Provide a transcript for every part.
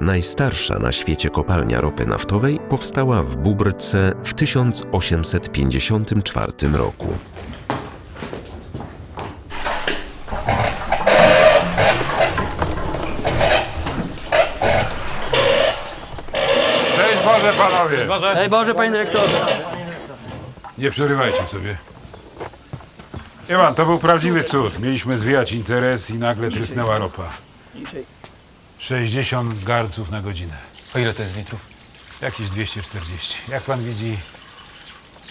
Najstarsza na świecie kopalnia ropy naftowej powstała w Bubrce w 1854 roku. Cześć Boże panowie! Daj Boże, panie dyrektorze. Nie przerywajcie sobie. Iwan, to był prawdziwy cud. Mieliśmy zwijać interes i nagle trysnęła ropa. 60 garców na godzinę. O ile to jest litrów? Jakieś 240. Jak pan widzi,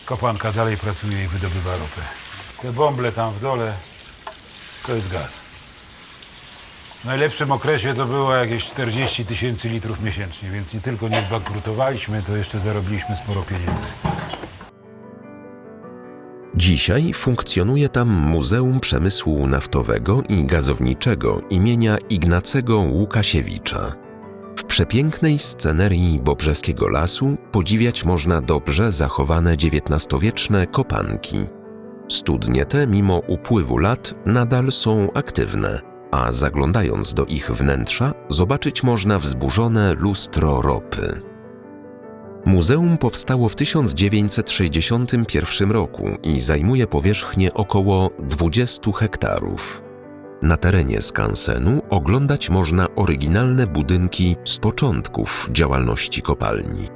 kopanka dalej pracuje i wydobywa ropę. Te bąble tam w dole to jest gaz. W najlepszym okresie to było jakieś 40 tysięcy litrów miesięcznie, więc nie tylko nie zbankrutowaliśmy, to jeszcze zarobiliśmy sporo pieniędzy. Dzisiaj funkcjonuje tam Muzeum Przemysłu Naftowego i Gazowniczego imienia Ignacego Łukasiewicza. W przepięknej scenerii Bobrzeskiego Lasu podziwiać można dobrze zachowane XIX-wieczne kopanki. Studnie te, mimo upływu lat, nadal są aktywne, a zaglądając do ich wnętrza, zobaczyć można wzburzone lustro ropy. Muzeum powstało w 1961 roku i zajmuje powierzchnię około 20 hektarów. Na terenie skansenu oglądać można oryginalne budynki z początków działalności kopalni.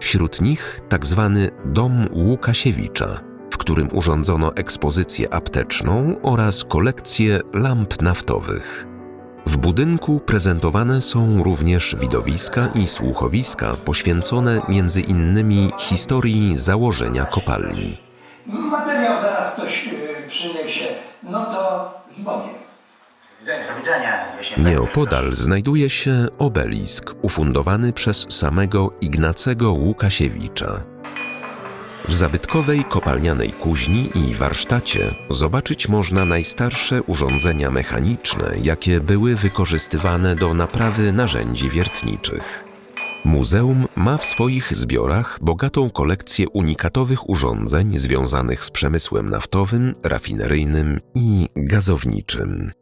Wśród nich tak zwany Dom Łukasiewicza, w którym urządzono ekspozycję apteczną oraz kolekcję lamp naftowych. W budynku prezentowane są również widowiska i słuchowiska poświęcone między innymi historii założenia kopalni. Materiał zaraz ktoś y, przyniesie. No to z Bogiem. widzenia. Do widzenia. Właśnie Nieopodal znajduje się obelisk ufundowany przez samego Ignacego Łukasiewicza. W zabytkowej kopalnianej kuźni i warsztacie zobaczyć można najstarsze urządzenia mechaniczne, jakie były wykorzystywane do naprawy narzędzi wiertniczych. Muzeum ma w swoich zbiorach bogatą kolekcję unikatowych urządzeń związanych z przemysłem naftowym, rafineryjnym i gazowniczym.